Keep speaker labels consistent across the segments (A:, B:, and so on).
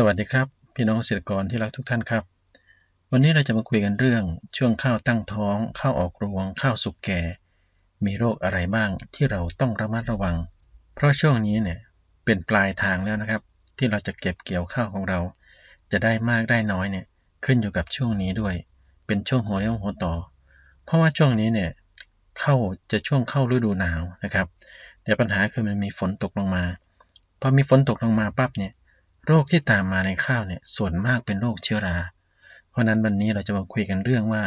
A: สวัสดีครับ พี่น้องเกษตรกรที่รักทุกท่านครับ วันนี้เราจะมาคุยกันเรื่องช่วงข้าวตั้งท้อง ข้าวออกรวง ข้าวสุกแก่ มีโรคอะไรบ้างที่เราต้องระมัดระวัง เพราะช่วงนี้เนี่ยเป็นปลายทางแล้วนะครับ ที่เราจะเก็บเกี่ยวข้าวของเรา จะได้มากได้น้อยเนี่ยขึ้นอยู่กับช่วงนี้ด้วย เป็นช่วงหัวเลี้ยวหัวต่อ เพราะว่าช่วงนี้เนี่ยเข้าจะช่วงเข้าฤดูหนาวนะครับ แต่ปัญหาคือมันมีฝนตกลงมาพอมีฝนตกลงมาปั๊บเนี่ย โรคที่ตามมาในข้าวเนี่ยส่วนมากเป็นโรคเชื้อรา เพราะนั้นวันนี้เราจะมาคุยกันเรื่องว่า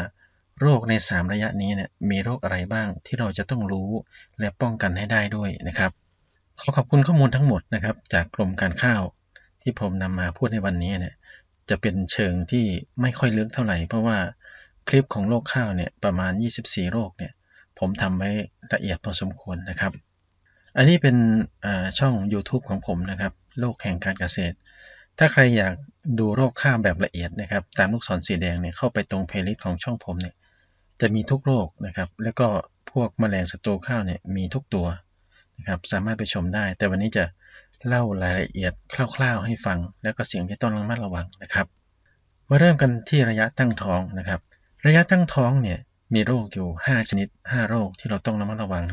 A: โรคใน 3 ระยะนี้เนี่ยมีโรคอะไรบ้างที่เราจะต้องรู้และป้องกันให้ได้ด้วยนะครับ ขอขอบคุณข้อมูลทั้งหมดนะครับ จากกรมการข้าว ที่ผมนำมาพูดในวันนี้เนี่ยจะเป็นเชิงที่ไม่ค่อยลึกเท่าไหร่ เพราะว่าคลิปของโรคข้าวเนี่ยประมาณ 24 โรคเนี่ยผมทำไว้ละเอียดพอสมควรนะครับ อันนี้เป็นช่อง YouTube ของผมนะครับโรคแห่งการเกษตร ถ้าใครอยากดูโรคข้าวแบบละเอียดนะครับ ตามลูกศรสีแดงเนี่ยเข้าไปตรงเพลย์ลิสต์ของช่องผมเนี่ยจะมีทุกโรคนะครับ แล้วก็พวกแมลงศัตรูข้าวเนี่ยมีทุกตัวนะครับ สามารถไปชมได้ แต่วันนี้จะเล่ารายละเอียดคร่าว ๆ ให้ฟัง แล้วก็สิ่งที่ต้องระมัดระวังนะครับ มาเริ่มกันที่ระยะตั้งท้องนะครับ ระยะตั้งท้องเนี่ยมีโรคอยู่ 5 ชนิด 5 โรคที่เราต้องระมัดระวัง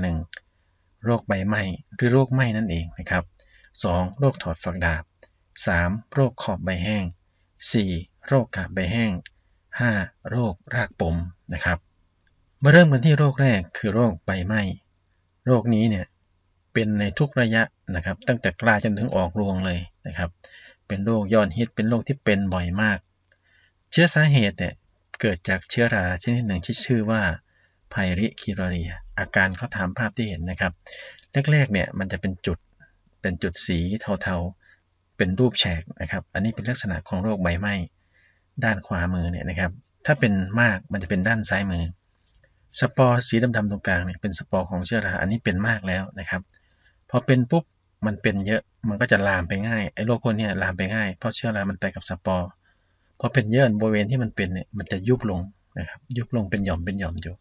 A: 1. โรคใบไหม้หรือโรคไหม้นั่นเองนะครับ 2. โรคถอดฝักดาบ 3. โรคขอบใบแห้ง 4. โรคกาบใบแห้ง 5. โรครากปมนะครับมาเริ่มกันที่โรคแรกคือโรคใบไหม้โรคนี้เนี่ยเป็นในทุกระยะนะครับ ตั้งแต่กลาจนถึงออกรวงเลยนะครับ เป็นโรคยอดฮิตเป็นโรคที่เป็นบ่อยมาก เชื้อสาเหตุเนี่ยเกิดจากเชื้อราชนิดหนึ่งที่ชื่อว่าไพริคิราเรีย อาการเขาถามภาพที่เห็นนะครับ แรกๆเนี่ยมันจะเป็นจุดเป็นจุดสีเทาๆ เป็นรูปแฉกนะครับ อันนี้เป็นลักษณะของโรคใบไหม้ด้านขวามือเนี่ยนะครับ ถ้าเป็นมากมันจะเป็นด้านซ้ายมือ สปอร์สีดำๆตรงกลางเนี่ยเป็นสปอร์ของเชื้อรา อันนี้เป็นมากแล้วนะครับ พอเป็นปุ๊บมันเป็นเยอะมันก็จะลามไปง่ายไอ้โรคพวกนี้ลามไปง่ายเพราะเชื้อรา มันไปกับสปอร์พอเป็นเยอะบริเวณที่มันเป็นเนี่ยมันจะยุบลงนะครับยุบลงเป็นหย่อมเป็นหย่อมอยู่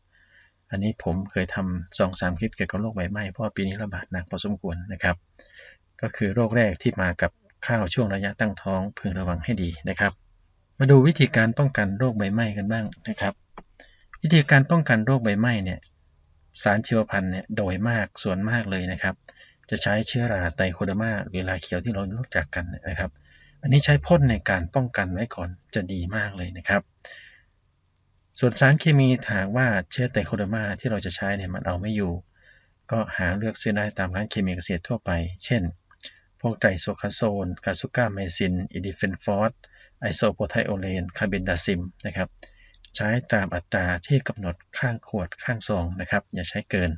A: อันนี้ผมเคยทำสองสามคลิปเกี่ยวกับโรคใบไหม้เพราะปีนี้ระบาดหนักพอสมควรนะครับ ก็คือโรคแรกที่มากับ ข้าวช่วงระยะตั้งท้องพึงระวังให้ดีนะครับ มาดูวิธีการป้องกันโรคใบไหม้กันบ้างนะครับ วิธีการป้องกันโรคใบไหม้เนี่ยสารชีวพันธุ์เนี่ยโดยมากส่วนมากเลยนะครับ จะใช้เชื้อราไตโคเดมาหรือราเขียวที่เรารู้จักกันนะครับ อันนี้ใช้พ่นในการป้องกันไว้ก่อนจะดีมากเลยนะครับ ส่วนสารเคมีถากว่าเชื้อไตโคเดมาที่เราจะใช้เนี่ยมันเอาไม่อยู่ ก็หาเลือกซื้อได้ตามร้านเคมีเกษตรทั่วไป เช่น พวกไตรโซคาโซนกาซูก้าไมซิน อิดิเฟนฟอส ไอโซโพไทโอเลน คาร์เบนดาซิมนะครับ ใช้ตามอัตราที่กำหนดข้างขวดข้างซองนะครับ อย่าใช้เกิน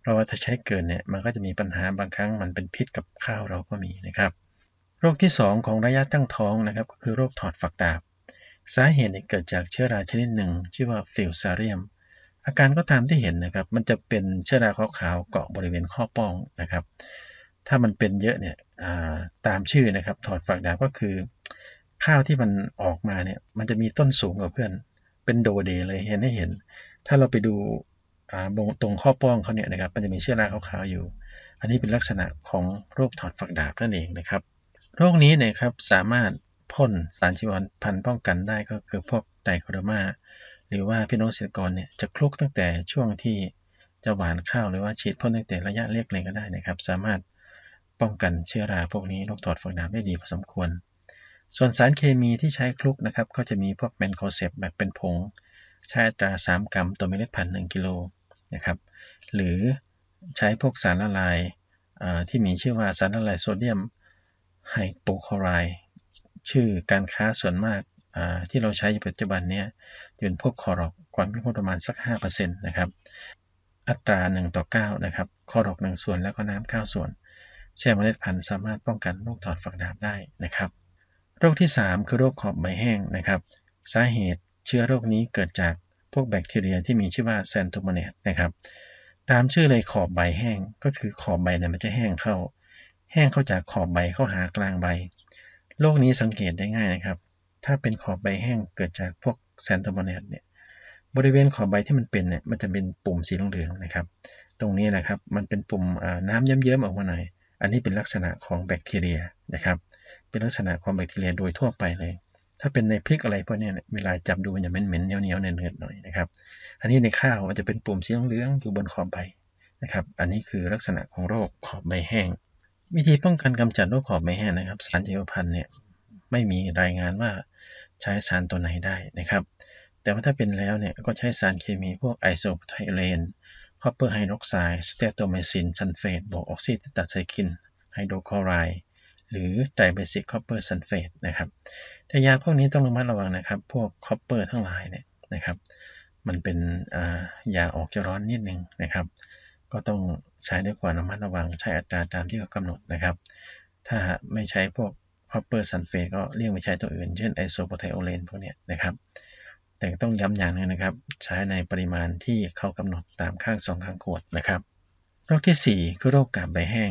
A: เพราะว่าถ้าใช้เกินเนี่ย มันก็จะมีปัญหาบางครั้งมันเป็นพิษกับข้าวเราก็มีนะครับ โรคที่ 2 ของระยะตั้งท้องนะครับ ก็คือโรคถอดฝักดาบ สาเหตุเกิดจากเชื้อราชนิดหนึ่ง ชื่อว่าฟิลซาเรียม อาการก็ตามที่เห็นนะครับ มันจะเป็นเชื้อราขาวๆเกาะบริเวณข้อป้องนะครับ ถ้ามันเป็นเยอะเนี่ยตามชื่อนะครับ ถอดฝักดาบก็คือ ข้าวที่มันออกมาเนี่ย มันจะมีต้นสูงกว่าเพื่อน เป็นโดเดเลยเห็นให้เห็น ถ้าเราไปดูตรงข้อป้องเขาเนี่ยนะครับ มันจะมีเชื้อราขาวๆอยู่ อันนี้เป็นลักษณะของโรคถอดฝักดาบนั่นเองนะครับ โรคนี้เนี่ยครับสามารถพ่นสารชีวพันธุ์ป้องกันได้ก็คือพวกไดโคดอร์มาหรือว่าพี่น้องเกษตรกรเนี่ยจะคลุกตั้งแต่ช่วงที่จะหวานข้าวหรือว่าฉีดพ่นตั้งแต่ระยะเล็กเลยก็ได้นะครับ สามารถ ป้องกันเชื้อราพวกนี้โรคถอดฝักน้ำได้ดีพอสมควร ส่วนสารเคมีที่ใช้คลุกนะครับ ก็จะมีพวกแมนโคเซปแบบเป็นผง ใช้อตรา 3 กรัมต่อเมล็ดพันธุ์1กิโลนะครับ หรือใช้พวกสารละลายที่มีชื่อว่าสารละลายโซเดียมไฮโปคลอไรด์ชื่อการค้าส่วนมากที่เราใช้ในปัจจุบันนี้จะเป็นพวกคอรอกความเข้มข้นประมาณสัก 5%นะครับ อัตรา 1 ต่อ 9 นะครับ คอรอก 1 ส่วนแล้วก็น้ำ 9 ส่วน แช่เมล็ดพันธุ์สามารถป้องกันโรคถอดฝักดาบได้นะครับ โรคที่ 3 คือโรคขอบใบแห้งนะครับ สาเหตุเชื้อโรคนี้เกิดจากพวกแบคทีเรียที่มีชื่อว่าแซนโตโมเนตนะครับ ตามชื่อเลยขอบใบแห้งก็คือขอบใบเนี่ยมันจะแห้งเข้า แห้งเข้าจากขอบใบเข้าหากลางใบ โรคนี้สังเกตได้ง่ายนะครับ ถ้าเป็นขอบใบแห้งเกิดจากพวกแซนโตโมเนตเนี่ยบริเวณขอบใบที่มันเป็นเนี่ยมันจะเป็นปุ่มสีเหลืองๆนะครับ ตรงนี้แหละครับมันเป็นปุ่มน้ำเยิ้มๆออกมาหน่อย อันนี้เป็นลักษณะของแบคทีเรียนะครับ เป็นลักษณะของแบคทีเรียโดยทั่วไปเลย ถ้าเป็นในพริกอะไรพวกนี้เวลาจับดูมันจะเหม็นๆเหนียวๆเนืดๆหน่อยนะครับ อันนี้ในข้าวมันจะเป็นปุ่มสีเหลืองๆอยู่บนขอบใบนะครับ อันนี้คือลักษณะของโรคขอบใบแห้ง วิธีป้องกันกำจัดโรคขอบใบแห้งนะครับ สารชีวพันธุ์เนี่ยไม่มีรายงานว่าใช้สารตัวไหนได้นะครับ แต่ว่าถ้าเป็นแล้วเนี่ยก็ใช้สารเคมีพวกไอโซไทเลน คอปเปอร์ไฮดรอกไซด์สเตโตไมซินซัลเฟตบวกออกซิตาไซคินไฮโดรคลอไรด์หรือไดเบซิกคอปเปอร์ซัลเฟตนะครับแต่ยาพวกนี้ต้องระมัดระวังนะครับ พวกคอปเปอร์ทั้งหลายเนี่ยนะครับ มันเป็นยาออกจะร้อนนิดนึงนะครับ ก็ต้องใช้ด้วยความระมัดระวังใช้อัตราตามที่เขากำหนดนะครับ ถ้าไม่ใช้พวกคอปเปอร์ซัลเฟตก็เลี่ยงไปใช้ตัวอื่น เช่นไอโซโพไทโอเลนพวกนี้นะครับ แต่ต้องย้ำอย่างนึงนะครับ ใช้ในปริมาณที่เขากำหนดตามข้างสองข้างขวดนะครับ โรคที่ 4 คือโรคกาบใบแห้ง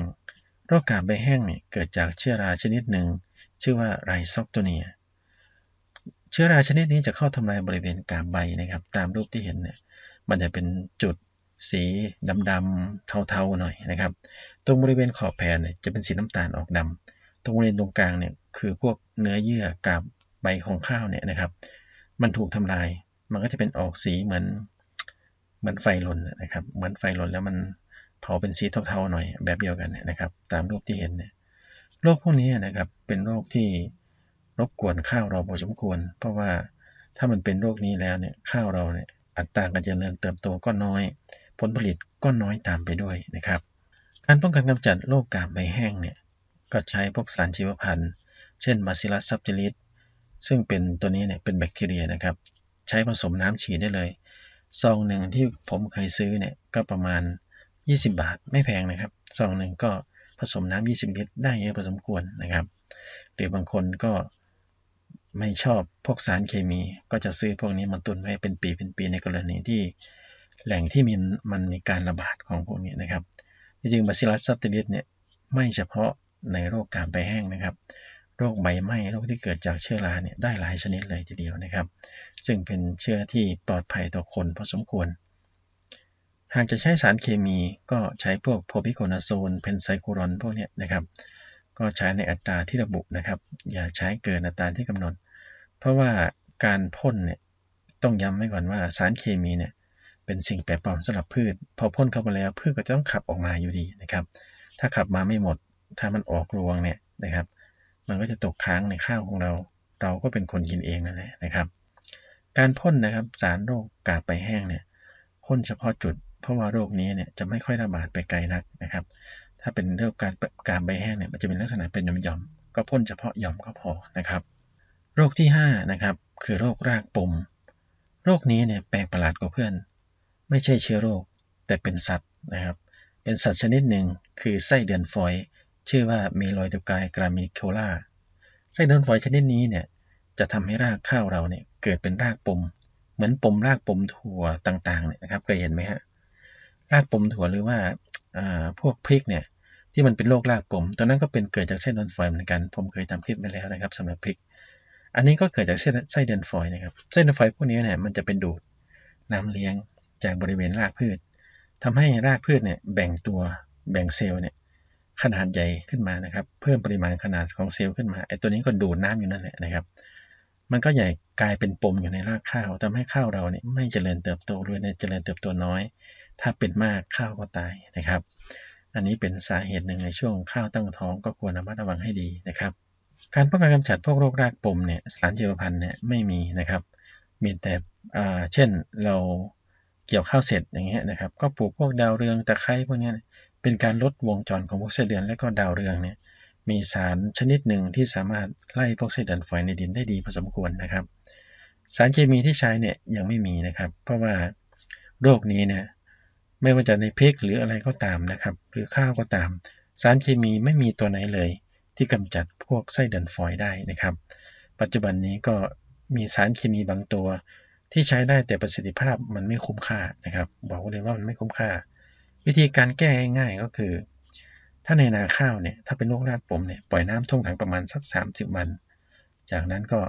A: โรคกาบใบแห้งเนี่ยเกิดจากเชื้อราชนิดหนึ่ง ชื่อว่าไรซอกโตเนีย เชื้อราชนิดนี้จะเข้าทำลายบริเวณกาบใบนะครับ ตามรูปที่เห็นเนี่ยมันจะเป็นจุดสีดำๆเทาๆหน่อยนะครับ ตรงบริเวณขอบแผ่นเนี่ยจะเป็นสีน้ำตาลออกดำตรงบริเวณตรงกลางเนี่ยคือพวกเนื้อเยื่อกาบใบของข้าวเนี่ยนะครับ มันถูกทำลาย มันก็จะเป็นออกสีเหมือนเหมือนไฟลนนะครับ เหมือนไฟลนแล้วมันเผาเป็นสีเทาๆหน่อยแบบเดียวกันนะครับ ตามรูปที่เห็นเนี่ยโรคพวกนี้นะครับเป็นโรคที่รบกวนข้าวเราพอสมควร เพราะว่าถ้ามันเป็นโรคนี้แล้วเนี่ยข้าวเราเนี่ยอัตราการเจริญเติบโตก็น้อย ผลผลิตก็น้อยตามไปด้วยนะครับ การป้องกันกำจัดโรคกาบใบแห้งเนี่ยก็ใช้พวกสารชีวพันธุ์ เช่น Bacillus subtilis ซึ่ ซึ่งเป็นตัวนี้เนี่ยเป็นแบคทีเรียนะครับ ใช้ผสมน้ำฉีดได้เลย ซองหนึ่งที่ผมเคยซื้อเนี่ยก็ประมาณ 20 บาทไม่แพงนะครับ ซองหนึ่งก็ผสมน้ำ20 ลิตรได้เยอะพอสมควรนะครับ หรือบางคนก็ไม่ชอบพวกสารเคมี ก็จะซื้อพวกนี้มาตุนไว้เป็นปีเป็นปีในกรณีที่แหล่งที่มีมันมีการระบาดของพวกนี้นะครับ จริงๆ Bacillus subtilis เนี่ยไม่เฉพาะในโรคการใบแห้งนะครับ โรคใบไหม้โรคที่เกิดจากเชื้อราเนี่ยได้หลายชนิดเลยทีเดียวนะครับ ซึ่งเป็นเชื้อที่ปลอดภัยต่อคนพอสมควร หากจะใช้สารเคมีก็ใช้พวกโพพิโคนาโซนเพนไซโครอนพวกนี้นะครับ ก็ใช้ในอัตราที่ระบุนะครับ อย่าใช้เกินอัตราที่กำหนด เพราะว่าการพ่นเนี่ยต้องย้ำไว้ก่อนว่าสารเคมีเนี่ยเป็นสิ่งแปลกปลอมสำหรับพืช พอพ่นเข้าไปแล้วพืชก็จะต้องขับออกมาอยู่ดีนะครับ ถ้าขับมาไม่หมด ถ้ามันออกรวงเนี่ยนะครับ มันก็จะตกค้างในข้าวของเรา เราก็เป็นคนกินเองนั่นแหละนะครับ การพ่นนะครับสารโรคกาบใบแห้งเนี่ยพ่นเฉพาะจุด เพราะว่าโรคนี้เนี่ยจะไม่ค่อยระบาดไปไกลนักนะครับ ถ้าเป็นโรคการกาบใบแห้งเนี่ยมันจะเป็นลักษณะเป็นหย่อมๆก็พ่นเฉพาะหย่อมก็พอนะครับ โรคที่5นะครับคือโรครากปุ่มโรคนี้เนี่ยแปลกประหลาดกว่าเพื่อน ไม่ใช่เชื้อโรคแต่เป็นสัตว์นะครับ เป็นสัตว์ชนิดหนึ่งคือไส้เดือนฝอย ชื่อว่าเมลอยโดกายกรามิโคลาไส้เดือนฝอยชนิดนี้เนี่ยจะทำให้รากข้าวเราเนี่ยเกิดเป็นรากปม เหมือนปมรากปมถั่วต่างๆเนี่ยนะครับเคยเห็นไหมฮะรากปมถั่วหรือว่าพวกพริกเนี่ยที่มันเป็นโรครากปมตัวนั้นก็เป็นเกิดจากไส้เดือนฝอยเหมือนกัน ผมเคยทำคลิปไปแล้วนะครับสำหรับพริก อันนี้ก็เกิดจากไส้เดือนฝอยนะครับไส้เดือนฝอยพวกนี้เนี่ยมันจะเป็นดูดน้ำเลี้ยงจากบริเวณรากพืชทำให้รากพืชเนี่ยแบ่งตัวแบ่งเซลล์เนี่ย ขนาดใหญ่ขึ้นมานะครับ เพิ่มปริมาณขนาดของเซลล์ขึ้นมาไอ้ตัวนี้ก็ดูดน้ำอยู่นั่นแหละนะครับ มันก็ใหญ่กลายเป็นปมอยู่ในรากข้าวทำให้ข้าวเราเนี่ยไม่เจริญเติบโตด้วยเนี่ยเจริญเติบโตน้อย ถ้าเป็นมากข้าวก็ตายนะครับ อันนี้เป็นสาเหตุหนึ่งในช่วงข้าวตั้งท้องก็ควรระมัดระวังให้ดีนะครับ การป้องกันกำจัดพวกโรครากปมเนี่ยสารชีวพันธุ์เนี่ยไม่มีนะครับมีแต่เช่นเราเกี่ยวข้าวเสร็จอย่างเงี้ยนะครับ ก็ปลูกพวกดาวเรืองตะไคร้พวกนี้ เป็นการลดวงจรของพวกไส้เดือนและก็ดาวเรืองเนี่ยมีสารชนิดหนึ่งที่สามารถไล่พวกไส้เดือนฝอยในดินได้ดีพอสมควรนะครับ สารเคมีที่ใช้เนี่ยยังไม่มีนะครับ เพราะว่าโรคนี้เนี่ยไม่ว่าจะในพริกหรืออะไรก็ตามนะครับ หรือข้าวก็ตาม สารเคมีไม่มีตัวไหนเลย ที่กำจัดพวกไส้เดือนฝอยได้นะครับ ปัจจุบันนี้ก็มีสารเคมีบางตัวที่ใช้ได้แต่ประสิทธิภาพมันไม่คุ้มค่านะครับ บอกเลยว่ามันไม่คุ้มค่า วิธีการแก้ง่ายๆก็คือ ถ้าในนาข้าวเนี่ยถ้าเป็นโรครากปมเนี่ยปล่อยน้ำท่วมขังประมาณสัก 30 วัน จากนั้นก็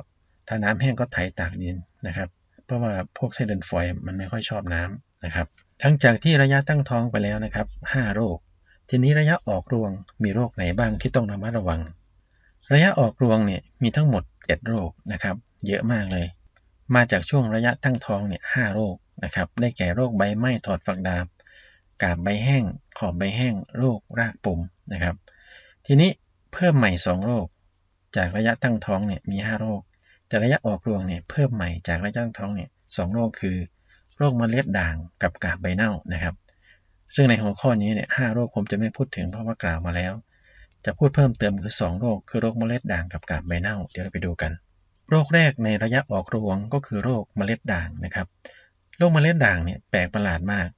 A: ถ้าน้ำแห้งก็ไถตากดินนะครับ เพราะว่าพวกไส้เดือนฝอยมันไม่ค่อยชอบน้ำนะครับหลังจากที่ระยะตั้งท้องไปแล้วนะครับ 5 โรค ทีนี้ระยะออกรวงมีโรคไหนบ้างที่ต้องระมัดระวัง ระยะออกรวงเนี่ยมีทั้งหมด 7 โรคนะครับ เยอะมากเลย มาจากช่วงระยะตั้งท้องเนี่ยหโรคนะครับ ได้แก่โรคใบไหม้ถอดฝักดาบ กาบใบแห้ง ขอบใบแห้ง โรครากปุ่มนะครับ ทีนี้เพิ่มใหม่ 2 โรค จากระยะตั้งท้องเนี่ยมี 5 โรคแต่ระยะออกรวงเนี่ยเพิ่มใหม่จากระยะตั้งท้องเนี่ยสโรคคือ โรคมะเร็งด่างกับกาบใบเน่านะครับ ซึ่งในหัวข้อนี้เนี่ยหโรคผมจะไม่พูดถึงเพราะว่ากล่าวมาแล้ว จะพูดเพิ่มเติมคือ 2 โรค คือโรคมะเร็งด่างกับกาบใบเน่า เดี๋ยวเราไปดูกัน โรคแรกในระยะออกรวงก็คือโรคมะเร็งด่างนะครับ โรคมะเร็งด่างเนี่ยแปลกประหลาดมาก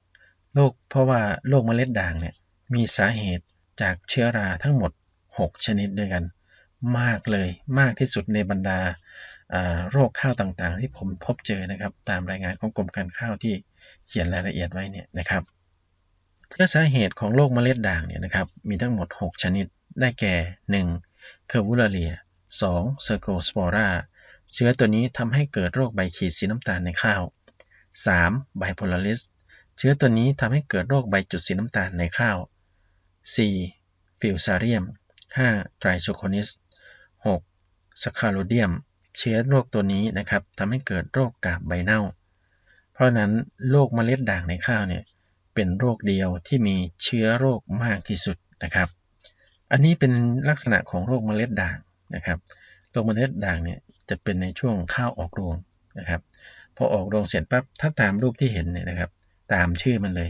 A: โรคเพราะว่าโรคเมะเร็งด่างเนี่ยมีสาเหตุจากเชื้อราทั้งหมด 6 ชนิดด้วยกัน มากเลยมากที่สุดในบรรดาโรคข้าวต่างๆ ที่ผมพบเจอนะครับ ตามรายงานของกรมการข้าวที่เขียนรายละเอียดไว้เนี่ยนะครับเชื้อสาเหตุของโรคเมะเร็งด่างเนี่ยนะครับมีทั้งหมด 6 ชนิดได้แก่ 1. เคอร์วูลเลีย 2. เซอร์โกสปอราเชื้อตัวนี้ทำให้เกิดโรคใบขีดสีน้ำตาลในข้าว 3. ไบโพลาริส เชื้อตัวนี้ทำให้เกิดโรคใบจุดสีน้ำตาลในข้าว 4. ฟิลซาเรียม 5. ไตรโชโคนิส 6. สคาโลเดียม เชื้อโรคตัวนี้นะครับทำให้เกิดโรคกาบใบเน่า เพราะนั้นโรคเมล็ดด่างในข้าวเนี่ยเป็นโรคเดียวที่มีเชื้อโรคมากที่สุดนะครับ อันนี้เป็นลักษณะของโรคเมล็ดด่างนะครับ โรคเมล็ดด่างเนี่ยจะเป็นในช่วงข้าวออกรวงนะครับ พอออกรวงเสร็จปั๊บ ถ้าตามรูปที่เห็นเนี่ยนะครับ ตามชื่อมันเลย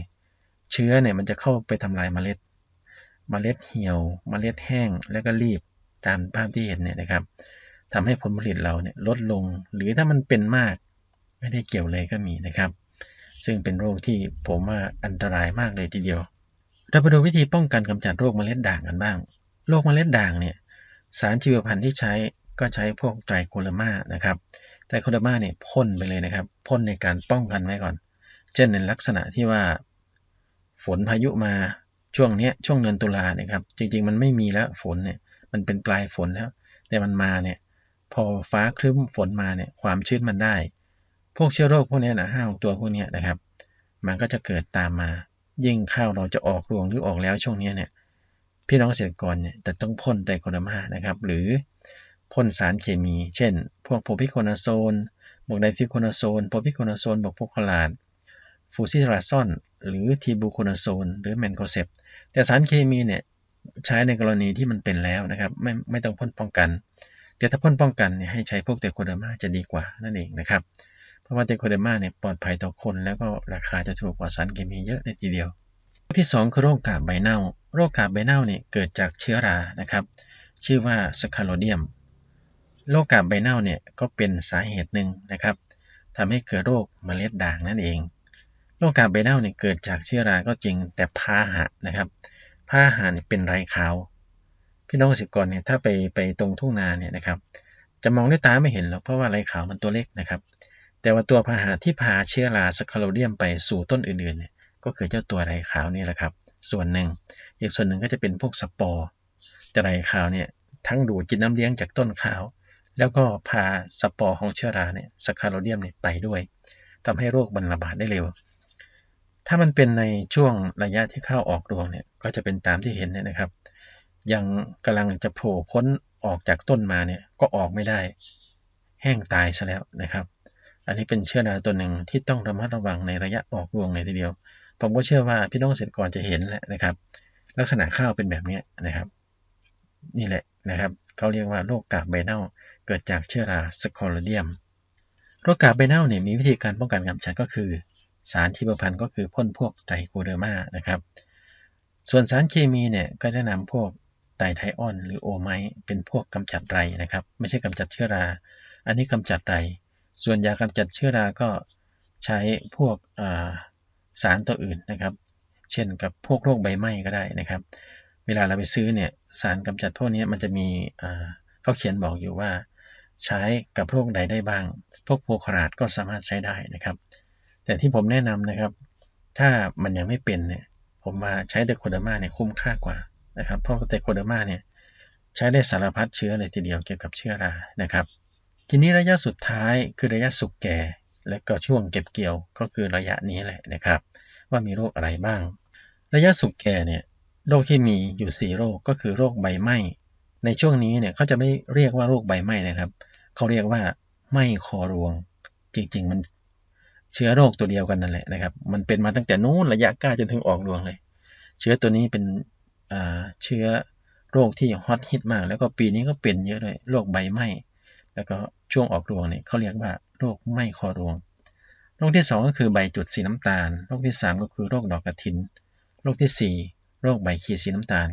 A: เชื้อเนี่ยมันจะเข้าไปทำลายเมล็ด เมล็ดเหี่ยวเมล็ดแห้งแล้วก็รีบตามภาพที่เห็นเนี่ยนะครับทำให้ผลผลิตเราเนี่ยลดลง หรือถ้ามันเป็นมาก ไม่ได้เกี่ยวเลยก็มีนะครับ ซึ่งเป็นโรคที่ผมว่าอันตรายมากเลยทีเดียว เราไปดูวิธีป้องกันกำจัดโรคเมล็ดด่างกันบ้าง โรคเมล็ดด่างเนี่ยสารชีวพันธุ์ที่ใช้ก็ใช้พวกไตรโคลมานะครับไตรโคลมาเนี่ยพ่นไปเลยนะครับพ่นในการป้องกันไว้ก่อน เช่นในลักษณะที่ว่า ฝนพายุมาช่วงนี้ช่วงเดือนตุลาเนี่ยครับ จริง ๆ มันไม่มีแล้วฝนเนี่ยมันเป็นปลายฝนแล้ว แต่มันมาเนี่ยพอฟ้าคลึ้มฝนมาเนี่ยความชื้นมันได้ พวกเชื้อโรคพวกนี้นะห้าตัวพวกนี้นะครับ มันก็จะเกิดตามมา ยิ่งข้าวเราจะออกรวงหรือออกแล้วช่วงนี้เนี่ยพี่น้องเกษตรกรเนี่ยจะต้องพ่นไดโคนามานะครับ หรือพ่นสารเคมี เช่น พวกโพพิโคนาโซนบวกไดฟิโคนาโซนโพพิโคนาโซนบวกพวกคลาด ฟูซิทราซอนหรือทีบูโคนาโซนหรือแมนโคเซปแต่สารเคมีเนี่ยใช้ในกรณีที่มันเป็นแล้วนะครับ ไม่ไม่ต้องพ่นป้องกัน แต่ถ้าพ่นป้องกันเนี่ยให้ใช้พวกเดโคนามาจะดีกว่านั่นเองนะครับ เพราะว่าเตโคเดมาเนี่ยปลอดภัยต่อคน แล้วก็ราคาจะถูกกว่าสารเคมีเยอะเลยทีเดียว ที่2คือโรคกาบใบเน่า โรคกาบใบเน่าเนี่ยเกิดจากเชื้อรานะครับ ชื่อว่าสคาโลเดียมโรคกาบใบเน่าเนี่ยก็เป็นสาเหตุหนึ่งนะครับทำให้เกิดโรคมเมล็ดด่างนั่นเอง โรคกาบใบเน่าเนี่ยเกิดจากเชื้อราก็จริงแต่พาหะนะครับพาหะเนี่ยเป็นไรขาว พี่น้องเกษตรกรเนี่ยถ้าไปไปตรงทุ่งนาเนี่ยนะครับ จะมองด้วยตาไม่เห็นหรอกเพราะว่าไรขาวมันตัวเล็กนะครับ แต่ว่าตัวพาหะที่พาเชื้อราสคาโลเดียมไปสู่ต้นอื่นๆเนี่ยก็คือเจ้าตัวไรขาวนี่แหละครับ ส่วนหนึ่ง อีกส่วนหนึ่งก็จะเป็นพวกสปอร์แต่ไรขาวเนี่ยทั้งดูดกินน้ำเลี้ยงจากต้นข้าว แล้วก็พาสปอร์ของเชื้อราเนี่ยสคาโลเดียมเนี่ยไปด้วยทำให้โรคบรรระบาดได้เร็ว ถ้ามันเป็นในช่วงระยะที่ข้าวออกรวงเนี่ย ก็จะเป็นตามที่เห็นเนี่ยนะครับ ยังกำลังจะโผล่พ้นออกจากต้นมาเนี่ย ก็ออกไม่ได้ แห้งตายซะแล้วนะครับ อันนี้เป็นเชื้อราตัวหนึ่งที่ต้องระมัดระวังในระยะออกรวงเลยทีเดียว ผมก็เชื่อว่าพี่น้องเกษตรกรจะเห็นแหละนะครับ ลักษณะข้าวเป็นแบบนี้นะครับ นี่แหละนะครับเขาเรียกว่าโรคกาบใบเน่าเกิดจากเชื้อราสคอลเดียมโรคกาบใบเน่าเนี่ยมีวิธีการป้องกันกำจัดก็คือ สารที่ประพันธ์ก็คือพ่นพวกไตรโคเดอร์มานะครับ ส่วนสารเคมีเนี่ยก็จะนำพวกไตไทออน หรือโอไมเป็นพวกกำจัดไรนะครับ ไม่ใช่กำจัดเชื้อรา อันนี้กำจัดไร ส่วนยากำจัดเชื้อราก็ใช้พวกสารตัวอื่นนะครับ เช่นกับพวกโรคใบไหม้ก็ได้นะครับ เวลาเราไปซื้อเนี่ยสารกำจัดพวกนี้มันจะมีเขาเขียนบอกอยู่ว่า ใช้กับโรคใดได้บ้าง พวกโพคราดก็สามารถใช้ได้นะครับ แต่ที่ผมแนะนำนะครับ ถ้ามันยังไม่เป็นเนี่ย ผมมาใช้เตโคเดอร์มาเนี่ยคุ้มค่ากว่านะครับ เพราะเตโคเดอร์มาเนี่ยใช้ได้สารพัดเชื้อเลยทีเดียวเกี่ยวกับเชื้อรานะครับ ทีนี้ระยะสุดท้ายคือระยะสุกแก่ และก็ช่วงเก็บเกี่ยวก็คือระยะนี้แหละนะครับ ว่ามีโรคอะไรบ้าง ระยะสุกแก่เนี่ยโรคที่มีอยู่ 4 โรคก็คือโรคใบไหม้ในช่วงนี้เนี่ยเขาจะไม่เรียกว่าโรคใบไหม้นะครับ เขาเรียกว่าไหม้คอรวง จริงๆ มัน เชื้อโรคตัวเดียวกันนั่นแหละนะครับ มันเป็นมาตั้งแต่นู้นระยะก้าจนถึงออกรวงเลย เชื้อตัวนี้เป็นเชื้อโรคที่ฮอตฮิตมาก แล้วก็ปีนี้ก็เป็นเยอะเลยโรคใบไหม้แล้วก็ช่วงออกรวงเนี่ยเขาเรียกว่าโรคไหม้คอรวงโรคที่ 2 ก็คือใบจุดสีน้ำตาลโรคที่ 3 ก็คือโรคดอกกระถินโรคที่ 4 โรคใบขีดสีน้ำตาล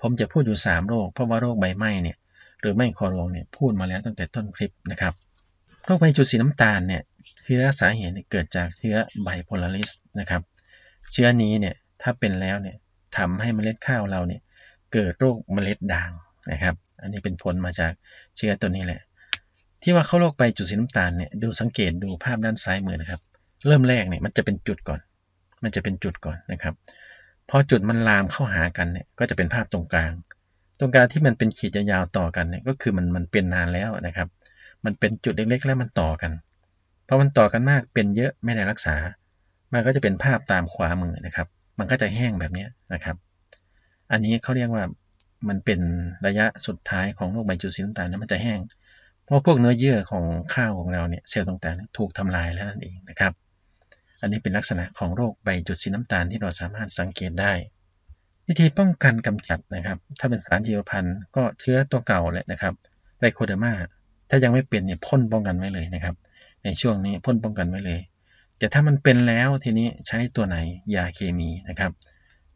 A: ผมจะพูดอยู่ 3 โรค เพราะว่าโรคใบไหม้เนี่ยหรือไหม้คอรวงเนี่ยพูดมาแล้วตั้งแต่ต้นคลิปนะครับ โรคใบจุดสีน้ำตาลเนี่ยเชื้อสาเหตุเกิดจากเชื้อไบโพลาริสนะครับ เชื้อนี้เนี่ยถ้าเป็นแล้วเนี่ยทำให้เมล็ดข้าวเราเนี่ยเกิดโรคเมล็ดด่างนะครับ อันนี้เป็นผลมาจากเชื้อตัวนี้แหละ ที่ว่าเข้าโรคใบจุดสีน้ำตาลเนี่ยดูสังเกตดูภาพด้านซ้ายมือนะครับ เริ่มแรกเนี่ยมันจะเป็นจุดก่อน มันจะเป็นจุดก่อนนะครับพอจุดมันลามเข้าหากันเนี่ยก็จะเป็นภาพตรงกลาง ตรงกลางที่มันเป็นขีดยาวๆต่อกันเนี่ยก็คือมันมันเป็นนานแล้วนะครับ มันเป็นจุดเล็กๆ แล้วมันต่อกันพอมันต่อกันมากเป็นเยอะไม่ได้รักษา มันก็จะเป็นภาพตามขวามือนะครับ มันก็จะแห้งแบบนี้นะครับ อันนี้เขาเรียกว่ามันเป็นระยะสุดท้ายของโรคใบจุดสีน้ำตาลนะมันจะแห้ง เพราะพวกเนื้อเยื่อของข้าวของเราเนี่ยเซลล์ต่างๆ ถูกทำลายแล้วนั่นเองนะครับ อันนี้เป็นลักษณะของโรคใบจุดสีน้ำตาลที่เราสามารถสังเกตได้ วิธีป้องกันกำจัดนะครับ ถ้าเป็นสารชีวพันธุ์ก็เชื้อตัวเก่าแหละนะครับไดโคเดอร์มา ถ้ายังไม่เป็นเนี่ยพ่นป้องกันไว้เลยนะครับ ในช่วงนี้พ่นป้องกันไว้เลย แต่ถ้ามันเป็นแล้วทีนี้ใช้ตัวไหนยาเคมีนะครับ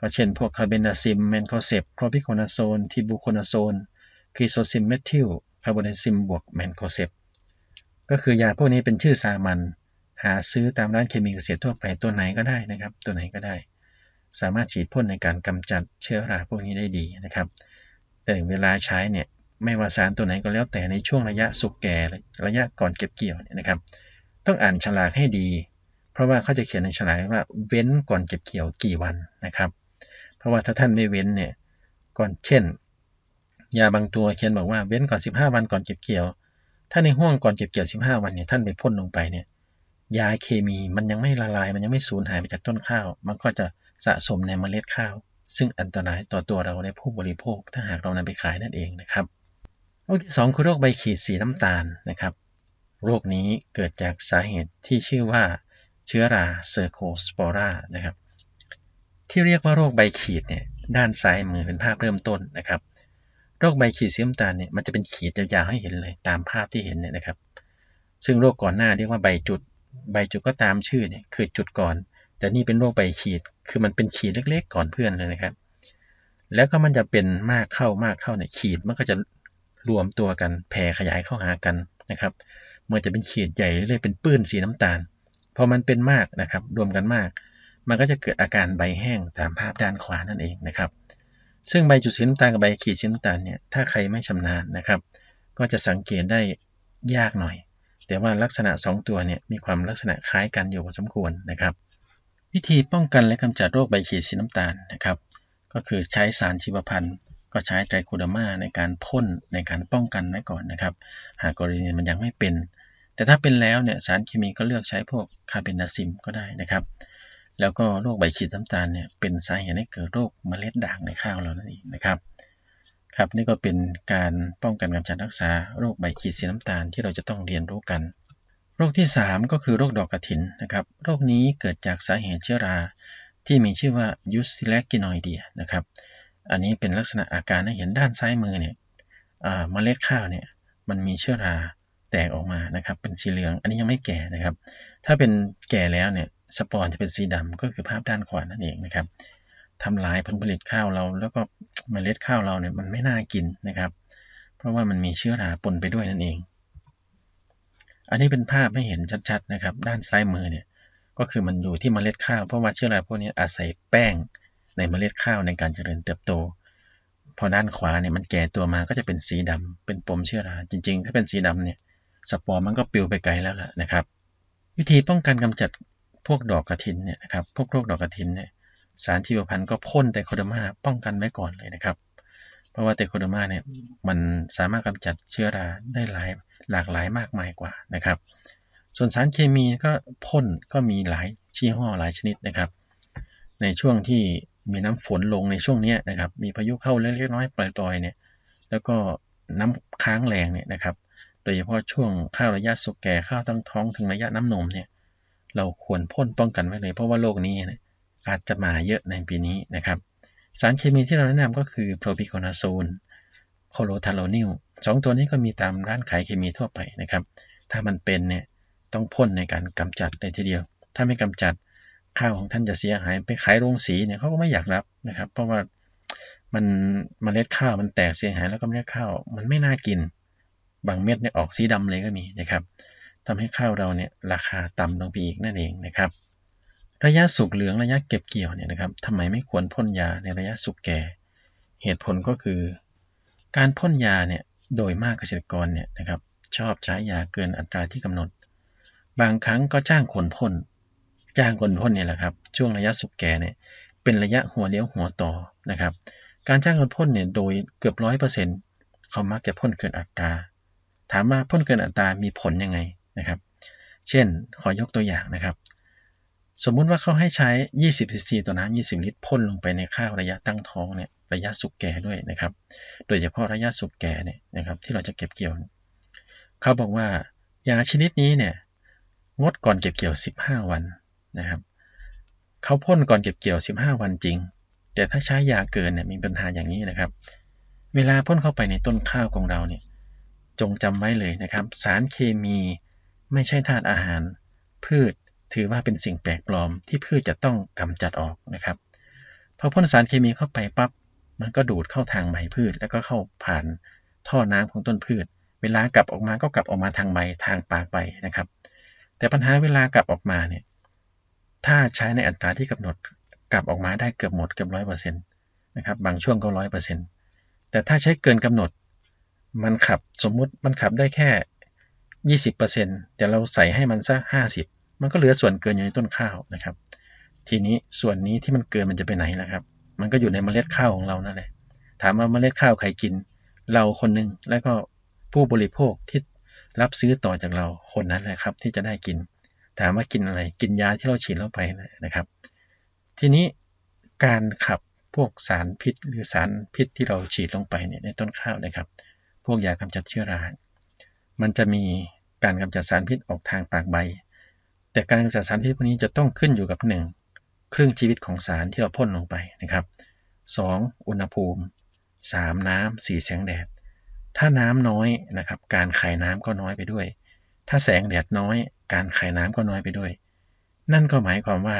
A: ก็เช่นพวกคาร์เบนดาซิมแมนโคเซปโพรพิโคนาโซนทิบูโคนาโซนครีโซซิมเมทิลคาร์บอนซิมบวกแมนโคเซปก็คือยาพวกนี้เป็นชื่อสามัญหาซื้อตามร้านเคมีเกษตรทั่วไปตัวไหนก็ได้นะครับ ตัวไหนก็ได้ สามารถฉีดพ่นในการกำจัดเชื้อราพวกนี้ได้ดีนะครับ แต่เวลาใช้เนี่ย ไม่ว่าสารตัวไหนก็แล้วแต่ในช่วงระยะสุกแก่ระยะก่อนเก็บเกี่ยวเนี่ยนะครับ ต้องอ่านฉลากให้ดี เพราะว่าเขาจะเขียนในฉลากว่าเว้นก่อนเก็บเกี่ยวกี่วันนะครับ เพราะว่าถ้าท่านไม่เว้นเนี่ยก่อนเช่น ยาบางตัวเขียนบอกว่าเว้นก่อน 15 วันก่อนเก็บเกี่ยว ถ้าในห่วงก่อนเก็บเกี่ยว 15 วันเนี่ยท่านไปพ่นลงไปเนี่ยยาเคมีมันยังไม่ละลาย มันยังไม่สูญหายไปจากต้นข้าว มันก็จะสะสมในเมล็ดข้าว ซึ่งอันตรายต่อตัวเราและผู้บริโภคถ้าหากเรานำไปขายนั่นเองนะครับ โรคที่ 2 คือโรคใบขีดสีน้ำตาลนะครับ โรคนี้เกิดจากสาเหตุที่ชื่อว่าเชื้อราเซอร์โคสปอรานะครับ ที่เรียกว่าโรคใบขีดเนี่ยด้านซ้ายมือเป็นภาพเริ่มต้นนะครับ โรคใบขีดสีน้ำตาลเนี่ยมันจะเป็นขีดยาวๆให้เห็นเลยตามภาพที่เห็นเนี่ยนะครับ ซึ่งโรคก่อนหน้าเรียกว่าใบจุด ใบจุดก็ตามชื่อเนี่ยคือจุดก่อน แต่นี่เป็นโรคใบขีด คือมันเป็นขีดเล็กๆ ก่อนเพื่อนเลยนะครับ แล้วก็มันจะเป็นมากเข้ามากเข้าเนี่ยขีดมันก็จะ รวมตัวกันแผ่ขยายเข้าหากันนะครับเมื่อจะเป็นเขียดใหญ่เรื่อยเป็นปื้นสีน้ำตาลพอมันเป็นมากนะครับ รวมกันมาก มันก็จะเกิดอาการใบแห้งตามภาพด้านขวานั่นเองนะครับ ซึ่งใบจุดสีน้ำตาลกับใบขีดสีน้ำตาลเนี่ยถ้าใครไม่ชำนาญนะครับ ก็จะสังเกตได้ยากหน่อย แต่ว่าลักษณะ 2 ตัวเนี่ยมีความลักษณะคล้ายกันอยู่พอสมควรนะครับ วิธีป้องกันและกำจัดโรคใบขีดสีน้ำตาลนะครับ ก็คือใช้สารชีวพันธุ์ ก็ใช้ไตรโคเดอร์มาในการพ่นในการป้องกันไว้ก่อนนะครับ หากกรณีมันยังไม่เป็น แต่ถ้าเป็นแล้วเนี่ยสารเคมีก็เลือกใช้พวกคาเบนาซิมก็ได้นะครับ แล้วก็โรคใบขีดน้ำตาลเนี่ยเป็นสาเหตุให้เกิดโรคเมล็ดด่างในข้าวเรานั่นเองนะครับครับนี่ก็เป็นการป้องกันกำจัดรักษาโรคใบขีดสีน้ำตาลที่เราจะต้องเรียนรู้กัน โรคที่ 3 ก็คือโรคดอกกระถินนะครับโรคนี้เกิดจากสาเหตุเชื้อราที่มีชื่อว่ายูซิเลกินอยเดียนะครับ อันนี้เป็นลักษณะอาการให้เห็นด้านซ้ายมือเนี่ยเมล็ดข้าวเนี่ยมันมีเชื้อราแตกออกมานะครับเป็นสีเหลือง อันนี้ยังไม่แก่นะครับ ถ้าเป็นแก่แล้วเนี่ยสปอร์จะเป็นสีดำก็คือภาพด้านขวานั่นเองนะครับทำลายผลผลิตข้าวเรา แล้วก็เมล็ดข้าวเราเนี่ยมันไม่น่ากินนะครับ เพราะว่ามันมีเชื้อราปนไปด้วยนั่นเอง อันนี้เป็นภาพให้เห็นชัดๆนะครับ ด้านซ้ายมือเนี่ยก็คือมันอยู่ที่เมล็ดข้าวเพราะว่าเชื้อราพวกนี้อาศัยแป้ง ในเมล็ดข้าวในการเจริญเติบโต พอด้านขวาเนี่ยมันแก่ตัวมาก็จะเป็นสีดำเป็นปมเชื้อรา จริง ๆ ถ้าเป็นสีดำเนี่ยสปอร์มันก็ปลิวไปไกลแล้วล่ะนะครับ วิธีป้องกันกำจัดพวกดอกกระถินเนี่ยนะครับ พวกโรคดอกกระถินเนี่ยสารชีวพันธุ์ก็พ่นไตโคเดอร์มาป้องกันไว้ก่อนเลยนะครับ เพราะว่าไตโคเดอร์มาเนี่ยมันสามารถกำจัดเชื้อราได้หลายหลากหลายมากมายกว่านะครับ ส่วนสารเคมีก็พ่นก็มีหลายชี้ห้อหลายชนิดนะครับ ในช่วงที่ มีน้ำฝนลงในช่วงนี้นะครับ มีพายุเข้าเล็กๆน้อยๆปล่อยๆเนี่ย แล้วก็น้ำค้างแรงเนี่ยนะครับ โดยเฉพาะช่วงข้าวระยะสุกแก่ข้าวตั้งท้องถึงระยะน้ำนมเนี่ย เราควรพ่นป้องกันไว้เลย เพราะว่าโรคนี้นอาจจะมาเยอะในปีนี้นะครับ สารเคมีที่เราแนะนำก็คือโพรพิโคนาโซนโคโลทาโลนิลสองตัวนี้ก็มีตามร้านขายเคมีทั่วไปนะครับ ถ้ามันเป็นเนี่ยต้องพ่นในการกำจัดเลยทีเดียว ถ้าไม่กำจัด ข้าวของท่านจะเสียหายไปขายโรงสีเนี่ยเขาก็ไม่อยากรับนะครับ เพราะว่ามันมเมล็ดข้าวมันแตกเสียหายแล้วก็เมล็ดข้าวมันไม่น่ากิน บางเม็ดเนี่ยออกสีดำเลยก็มีนะครับทำให้ข้าวเราเนี่ยราคาต่ำลงไปอีกนั่นเองนะครับ ระยะสุกเหลืองระยะเก็บเกี่ยวเนี่ยนะครับทำไมไม่ควรพ่นยาในระยะสุกแก่ เหตุผลก็คือ การพ่นยาเนี่ยโดยมากเกษตรกรเนี่ยนะครับชอบใช้ยาเกินอัตราที่กำหนด บางครั้งก็จ้างคนพ่น จ้างคนพ่นเนี่ยแหละครับ ช่วงระยะสุกแก่เนี่ยเป็นระยะหัวเลี้ยวหัวต่อนะครับ การจ้างคนพ่นเนี่ยโดยเกือบร้อยเปอร์เซ็นต์เขามักจะพ่นเกินอัตรา ถามว่าพ่นเกินอัตรามีผลยังไงนะครับ เช่นขอยกตัวอย่างนะครับ สมมุติว่าเขาให้ใช้ 20ซีซีต่อน้ำ20 ลิตรพ่นลงไปในข้าวระยะตั้งท้องเนี่ยระยะสุกแก่ด้วยนะครับ โดยเฉพาะระยะสุกแก่เนี่ยนะครับที่เราจะเก็บเกี่ยว เขาบอกว่ายาชนิดนี้เนี่ยงดก่อนเก็บเกี่ยว 15 วัน นะครับเขาพ่นก่อนเก็บเกี่ยว 15 วันจริง แต่ถ้าใช้ยาเกินเนี่ยมีปัญหาอย่างนี้นะครับ เวลาพ่นเข้าไปในต้นข้าวของเราเนี่ยจงจำไว้เลยนะครับ สารเคมีไม่ใช่ธาตุอาหาร พืชถือว่าเป็นสิ่งแปลกปลอมที่พืชจะต้องกำจัดออกนะครับพอพ่นสารเคมีเข้าไปปับ๊บมันก็ดูดเข้าทางใบพืช แล้วก็เข้าผ่านท่อน้ำของต้นพืช เวลากลับออกมาก็กลับออกมาทางใบทางปากใบนะครับ แต่ปัญหาเวลากลับออกมาเนี่ย ถ้าใช้ในอัตราที่กำหนดกลับออกมาได้เกือบหมดเกือบร้อยเปอร์เซ็นต์นะครับบางช่วงก็ร้อยเปอร์เซ็นต์แต่ถ้าใช้เกินกำหนด มันขับสมมุติมันขับได้แค่ยี่สิบเปอร์เซ็นต์แต่เราใส่ให้มันสักห้าสิบมันก็เหลือส่วนเกินอยู่ในต้นข้าวนะครับ ทีนี้ส่วนนี้ที่มันเกินมันจะไปไหนล่ะครับ มันก็อยู่ในเมล็ดข้าวของเรานั่นแหละถามว่าเมล็ดข้าวใครกิน เราคนหนึ่งแล้วก็ผู้บริโภคที่รับซื้อต่อจากเราคนนั้นแหละครับที่จะได้กิน ถามว่ากินอะไร กินยาที่เราฉีดเข้าไปนะครับ ทีนี้การขับพวกสารพิษ หรือสารพิษที่เราฉีดลงไปเนี่ยในต้นข้าวนะครับ พวกยากำจัดเชื้อรา มันจะมีการกำจัดสารพิษออกทางปากใบ แต่การกำจัดสารพิษพวกนี้จะต้องขึ้นอยู่กับ 1. ครึ่งชีวิตของสารที่เราพ่นลงไปนะครับ 2. อุณหภูมิ 3. น้ำ 4. แสงแดด ถ้าน้ำน้อยนะครับ การขายน้ำก็น้อยไปด้วย ถ้าแสงแดดน้อย การขายน้ำก็น้อยไปด้วย นั่นก็หมายความว่า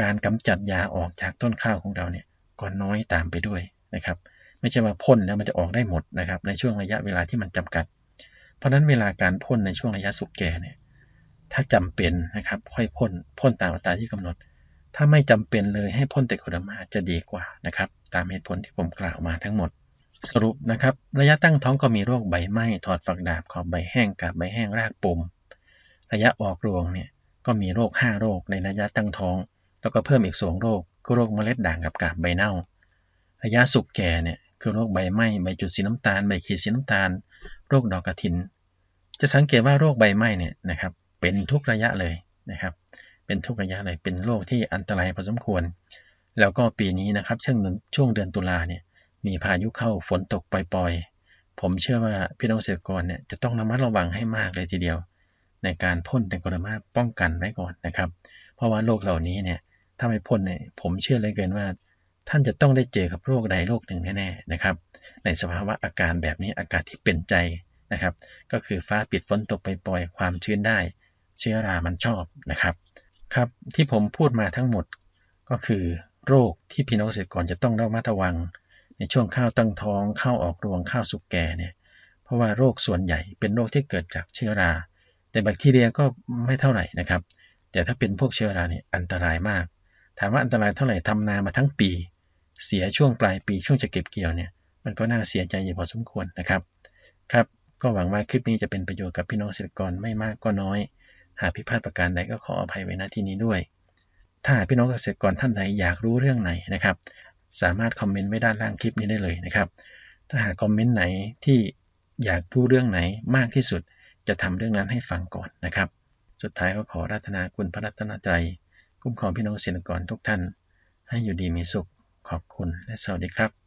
A: การกำจัดยาออกจากต้นข้าวของเราเนี่ยก็น้อยตามไปด้วยนะครับ ไม่ใช่ว่าพ่นแล้วมันจะออกได้หมดนะครับ ในช่วงระยะเวลาที่มันจำกัด เพราะนั้นเวลาการพ่นในช่วงระยะสุกแก่เนี่ยถ้าจำเป็นนะครับค่อยพ่นพ่นตามอัตราที่กำหนด ถ้าไม่จำเป็นเลยให้พ่นแต่โคดมาจะดีกว่านะครับ ตามเหตุผลที่ผมกล่าวมาทั้งหมด สรุปนะครับ ระยะตั้งท้องก็มีโรคใบไหม้ถอดฝักดาบขอบใบแห้งกาบใบแห้งรากปุ่ม ระยะออกรวงเนี่ยก็มีโรค 5 โรคในระยะตั้งท้อง แล้วก็เพิ่มอีก 2 โรคก็โรคเมล็ดด่างกับกาบใบเน่า ระยะสุกแก่เนี่ยคือโรคใบไหม้ใบจุดสีน้ำตาลใบขีดสีน้ำตาล โรคดอกกระถิน จะสังเกตว่าโรคใบไหม้เนี่ยนะครับเป็นทุกระยะเลยนะครับ เป็นทุกระยะเลยเป็นโรคที่อันตรายพอสมควร แล้วก็ปีนี้นะครับช่วงช่วงเดือนตุลาเนี่ยมีพายุเข้าฝนตกปล่อยๆ ผมเชื่อว่าพี่น้องเกษตรกรเนี่ยจะต้องระมัดระวังให้มากเลยทีเดียว ในการพ่นแตงกรมาป้องกันไว้ก่อนนะครับ เพราะว่าโรคเหล่านี้เนี่ยถ้าไม่พ่นเนี่ยผมเชื่อเลยเกินว่า ท่านจะต้องได้เจอกับโรคใดโรคหนึ่งแน่ๆนะครับ ในสภาวะอาการแบบนี้อากาศที่เป็นใจนะครับ ก็คือฟ้าปิดฝนตกไปปล่อยความชื้นได้ เชื้อรามันชอบนะครับครับที่ผมพูดมาทั้งหมดก็คือโรคที่พี่น้องเกษตรกรจะต้องระมัดระวัง ในช่วงข้าวตั้งท้องข้าวออกรวงข้าวสุกแก่เนี่ยเพราะว่าโรคส่วนใหญ่เป็นโรคที่เกิดจากเชื้อรา แต่แบคทีเรียก็ไม่เท่าไหร่นะครับ แต่ถ้าเป็นพวกเชื้อราเนี่ยอันตรายมาก ถามว่าอันตรายเท่าไหร่ทำนามาทั้งปี เสียช่วงปลายปีช่วงจะเก็บเกี่ยวเนี่ยมันก็น่าเสียใจอยู่พอสมควรนะครับครับก็หวังว่าคลิปนี้จะเป็นประโยชน์กับพี่น้องเกษตรกรไม่มากก็น้อย หากผิพาดประการใดก็ขออภัยไว้ณที่นี้ด้วย ถ้าพี่น้องเกษตรกรท่านใดอยากรู้เรื่องไหนนะครับ สามารถคอมเมนต์ไว้ด้านล่างคลิปนี้ได้เลยนะครับ ถ้าหากคอมเมนต์ไหนที่อยากรู้เรื่องไหนมากที่สุด จะทำเรื่องนั้นให้ฟังก่อนนะครับ สุดท้ายก็ขอรัตนาคุณพระรัตนตรัยคุ้มครองพี่น้องเกษตรกรทุกท่าน ให้อยู่ดีมีสุขขอบคุณและสวัสดีครับ